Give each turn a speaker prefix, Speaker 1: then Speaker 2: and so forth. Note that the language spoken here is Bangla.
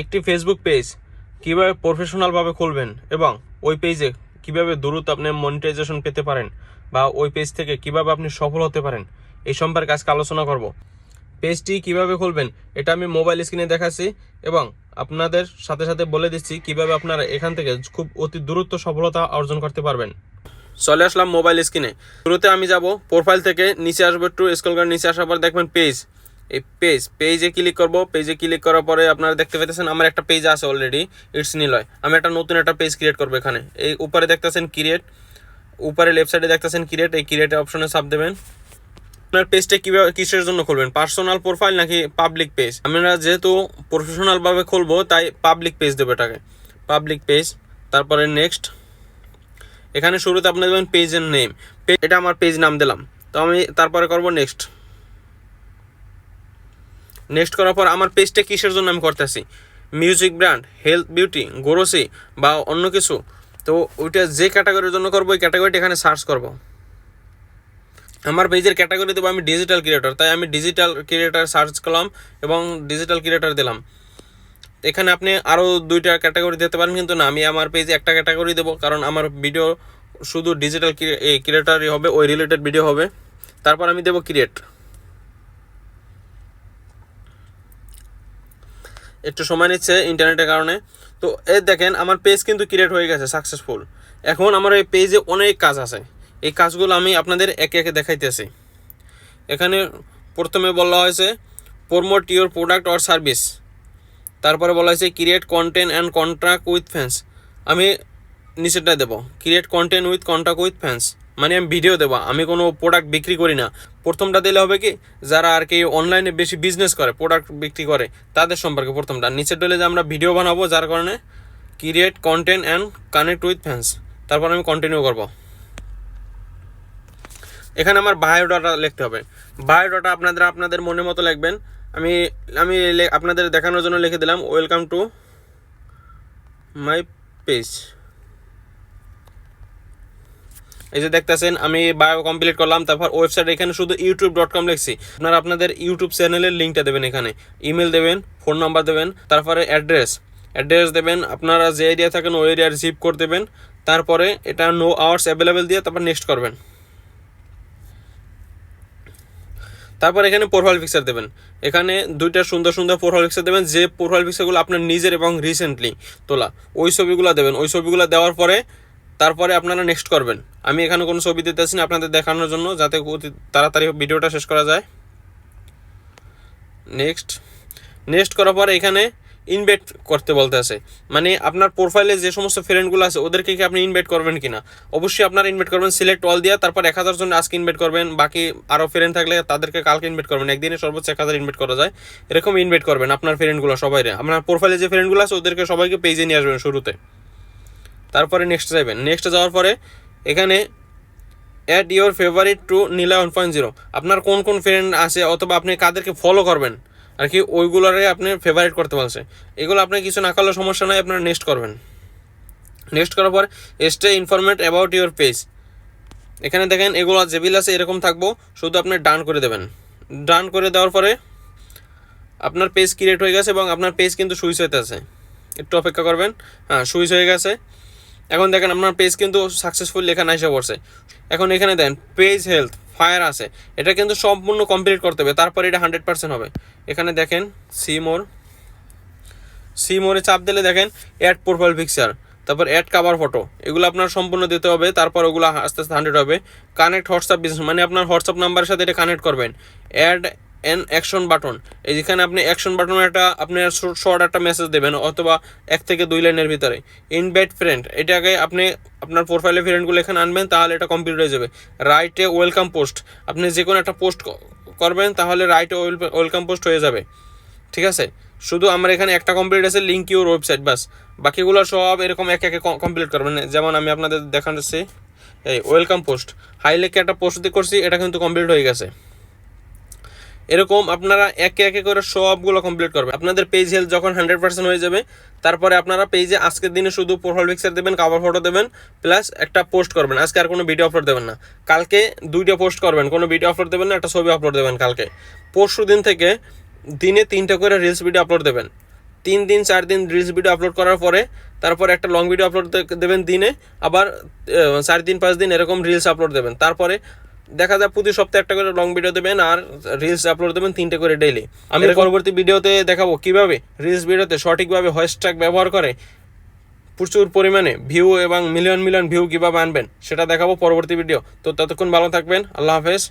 Speaker 1: একটি ফেসবুক পেজ কীভাবে প্রফেশনালভাবে খুলবেন এবং ওই পেজে কীভাবে দ্রুত আপনি মনিটাইজেশন পেতে পারেন বা ওই পেজ থেকে কীভাবে আপনি সফল হতে পারেন, এই সম্পর্কে আজকে আলোচনা করব। পেজটি কীভাবে খুলবেন, এটা আমি মোবাইল স্ক্রিনে দেখাচ্ছি এবং আপনাদের সাথে সাথে বলে দিচ্ছি কীভাবে আপনারা এখান থেকে খুব অতি দ্রুত সফলতা অর্জন করতে পারবেন। চলে আসলাম মোবাইল স্ক্রিনে শুরুতে আমি যাব প্রোফাইল থেকে, নিচে আসব একটু স্ক্রল করে নিচে আসার পর দেখবেন পেজ এই পেজ পেজে ক্লিক করব পেজে ক্লিক করার পরে আপনারা দেখতে পেতেছেন আমার একটা পেজ আছে অলরেডি ইটস নিলয় আমি একটা নতুন একটা পেজ ক্রিয়েট করব এখানে। এই উপরে দেখতেছেন ক্রিয়েট উপরে লেফট সাইডে দেখতেছেন ক্রিয়েট এই ক্রিয়েট অপশনে চাপ দেবেন। আপনার পেজটা কীভাবে, কিসের জন্য খুলবেন? পার্সোনাল প্রোফাইল নাকি পাবলিক পেজ আমরা যেহেতু প্রফেশনাল ভাবে খুলবো, তাই পাবলিক পেজ দেবো এটাকে। পাবলিক পেজ তারপরে নেক্সট এখানে শুরুতে আপনি দেবেন পেজের নেম এটা আমার পেজ নাম দিলাম। তো আমি তারপরে করব নেক্সট নেক্সট করার পর আমার পেজটা কিসের জন্য আমি করতেছি? Music brand health beauty grocery বা অন্য কিছু। তো ওইটা যে ক্যাটাগরির জন্য করব, ওই ক্যাটাগরিটা এখানে সার্চ করব। আমার পেজের ক্যাটাগরি দেবো আমি ডিজিটাল ক্রিয়েটর তাই আমি ডিজিটাল ক্রিয়েটার সার্চ করলাম এবং ডিজিটাল ক্রিয়েটার দিলাম। এখানে আপনি আরও দুইটা ক্যাটাগরি দিতে পারেন, কিন্তু না, আমি আমার পেজে একটা ক্যাটাগরি দেবো, কারণ আমার ভিডিও শুধু ডিজিটাল ক্রিয়েটারই হবে, ওই রিলেটেড ভিডিও হবে। তারপর আমি দেবো ক্রিয়েট একটু সময় নিচ্ছে ইন্টারনেটের কারণে। তো এই দেখেন, আমার পেজ কিন্তু ক্রিয়েট হয়ে গেছে সাকসেসফুল এখন আমার এই পেজে অনেক কাজ আছে। এই কাজগুলো আমি আপনাদের একে একে দেখাইতেছি। এখানে প্রথমে বলা হয়েছে promote your product or service তারপরে বলা হয়েছে create content and contract with fans আমি নিচেরটা দেবো। Create content with contract with fans মানে আমি ভিডিও দেবো, আমি কোনো প্রোডাক্ট বিক্রি করি না। প্রথমটা দিলে হবে কি, যারা আর কি অনলাইনে বেশি বিজনেস করে প্রোডাক্ট বিক্রি করে, তাদের সম্পর্কে প্রথমটা। নিচের দিলে যে আমরা ভিডিও বানাবো, যার কারণে create content and connect with fans তারপর আমি কন্টিনিউ করব। এখানে আমার বায়োডাটা লিখতে হবে। বায়োডাটা আপনাদের আপনাদের মনের মতো লিখবেন। আমি আমি আপনাদের দেখানোর জন্য লিখে দিলাম ওয়েলকাম টু মাই পেজ এই যে দেখতেছেন, আমি বায়ো কমপ্লিট করলাম, তারপর ওয়েবসাইট এখানে শুধু ইউটিউব ডট কম লিখছি। আপনারা আপনাদের ইউটিউব চ্যানেলের লিঙ্কটা দেবেন এখানে। ইমেল দেবেন ফোন নাম্বার দেবেন, তারপরে অ্যাড্রেস অ্যাড্রেস দেবেন, আপনারা যে এরিয়া থাকেন ওই এরিয়ার জিপ কোড দেবেন। তারপরে এটা নো আওয়ার্স অ্যাভেলেবেল দিয়ে তারপর নেক্সট করবেন। তারপর এখানে প্রোফাইল পিকচার দেবেন। এখানে দুইটা সুন্দর সুন্দর প্রোফাইল পিকচার দেবেন, যে প্রোফাইল পিকচারগুলো আপনার নিজের এবং রিসেন্টলি তোলা। ওই ছবিগুলো দেবেন। ওই ছবিগুলো দেওয়ার পরে তারপরে আপনারা নেক্সট করবেন। আমি এখানে কোনো ছবি দিতেছি না আপনাদের দেখানোর জন্য, যাতে তাড়াতাড়ি ভিডিওটা শেষ করা যায়। নেক্সট নেক্সট করার পর এখানে ইনভাইট করতে বলতে আছে মানে আপনার প্রোফাইলে যে সমস্ত ফ্রেন্ডগুলো আছে, ওদেরকে কি আপনি ইনভাইট করবেন কিনা? অবশ্যই আপনারা ইনভাইট করবেন সিলেক্ট অল দিয়ে, তারপর এক হাজার জন আজকে ইনভাইট করবেন, বাকি আরও ফ্রেন্ড থাকলে তাদেরকে কালকে ইনভাইট করবেন। একদিনে সর্বোচ্চ এক হাজার ইনভাইট করা যায়। এরকম ইনভাইট করবেন আপনার ফ্রেন্ডগুলো সবাই আপনার প্রোফাইলে যে ফ্রেন্ডগুলো আছে, ওদেরকে সবাইকে পেজে নিয়ে আসবেন শুরুতে। তারপরে নেক্সট যাবেন নেক্সট যাওয়ার পরে এখানে অ্যাড ইউর ফেভারিট টু নীলা ওয়ান পয়েন্ট জিরো আপনার কোন কোন ফ্রেন্ড আছে অথবা আপনি কাদেরকে ফলো করবেন, আর কি ওইগুলোরে আপনি ফেভারিট করতে পারছে এগুলো আপনি কিছু না করলে সমস্যা নয় আপনার নেক্সট করবেন। নেক্সট করার পর stay informed about your page এখানে দেখেন এগুলো যেবিল আছে এরকম থাকব, শুধু আপনি ডান করে দেবেন। ডান করে দেওয়ার পরে আপনার পেজ ক্রিয়েট হয়ে গেছে এবং আপনার পেজ কিন্তু সুইচ হইতে আছে একটু অপেক্ষা করবেন। হ্যাঁ সুইচ হয়ে গেছে। এখন দেখেন আপনার পেজ কিন্তু সাকসেসফুল লেখা এসে পড়ছে। এখন এখানে দেন পেজ হেলথ ফায়ার আছে। এটা কিন্তু সম্পূর্ণ কমপ্লিট করতে হবে, তারপরে এটা হান্ড্রেড পার্সেন্ট হবে। এখানে দেখেন সি মোর সি মোরে চাপ দিলে দেখেন অ্যাড প্রোফাইল পিকচার তারপর অ্যাড কাভার ফটো এগুলো আপনার সম্পূর্ণ দিতে হবে, তারপর ওগুলো আস্তে আস্তে হান্ড্রেড হবে। কানেক্ট হোয়াটসঅ্যাপ বিজনেস মানে আপনার হোয়াটসঅ্যাপ নাম্বারের সাথে এটা কানেক্ট করবেন। অ্যাড এন অ্যাকশন বাটন এই যেখানে আপনি অ্যাকশন বাটন একটা আপনার শর্ট একটা মেসেজ দেবেন, অথবা এক থেকে দুই লাইনের ভিতরে। ইনভাইট ফ্রেন্ড এটাকে আপনি আপনার প্রোফাইলে ফ্রেন্ডগুলো এখানে আনবেন, তাহলে এটা কমপ্লিট হয়ে যাবে। রাইটে ওয়েলকাম পোস্ট আপনি যে কোনো একটা পোস্ট করবেন, তাহলে রাইটে ওয়েলকাম পোস্ট হয়ে যাবে। ঠিক আছে? শুধু আমার এখানে একটা কমপ্লিট আছে লিঙ্ক ইউর ওয়েবসাইট বাস। বাকিগুলো সব এরকম এক একে কমপ্লিট করবেন। যেমন আমি আপনাদের দেখাচ্ছি এই ওয়েলকাম পোস্ট হাইলেকে একটা পোস্ট করছি, এটা কিন্তু কমপ্লিট হয়ে গেছে। এরকম আপনারা একে একে করে সবগুলো কমপ্লিট করবেন। আপনাদের পেজ হেলথ যখন হান্ড্রেড পার্সেন্ট হয়ে যাবে, তারপরে আপনারা পেজে আজকের দিনে শুধু প্রোফাইল পিকচার দেবেন কাভার ফটো দেবেন প্লাস একটা পোস্ট করবেন। আজকে আর কোনো ভিডিও আপলোড দেবেন না। কালকে দুইটা পোস্ট করবেন, কোনো ভিডিও আপলোড দেবেন না, একটা ছবি আপলোড দেবেন কালকে। পরশু দিন থেকে দিনে তিনটা করে রিলস ভিডিও আপলোড দেবেন। তিন দিন, চার দিন রিলস ভিডিও আপলোড করার পরে, তারপর একটা লং ভিডিও আপলোড দেবেন দিনে। আবার চার দিন, পাঁচ দিন এরকম রিলস আপলোড দেবেন। তারপরে দেখা যায় প্রতি সপ্তাহে একটা করে লং ভিডিও দেবেন আর রিলস আপলোড দেবেন তিনটে করে ডেইলি আমি পরবর্তী ভিডিওতে দেখাবো কীভাবে রিলস ভিডিওতে সঠিকভাবে হ্যাশট্যাগ ব্যবহার করে প্রচুর পরিমাণে ভিউ এবং মিলিয়ন মিলিয়ন ভিউ কীভাবে আনবেন সেটা দেখাবো পরবর্তী ভিডিও তো ততক্ষণ ভালো থাকবেন আল্লাহ হাফেজ।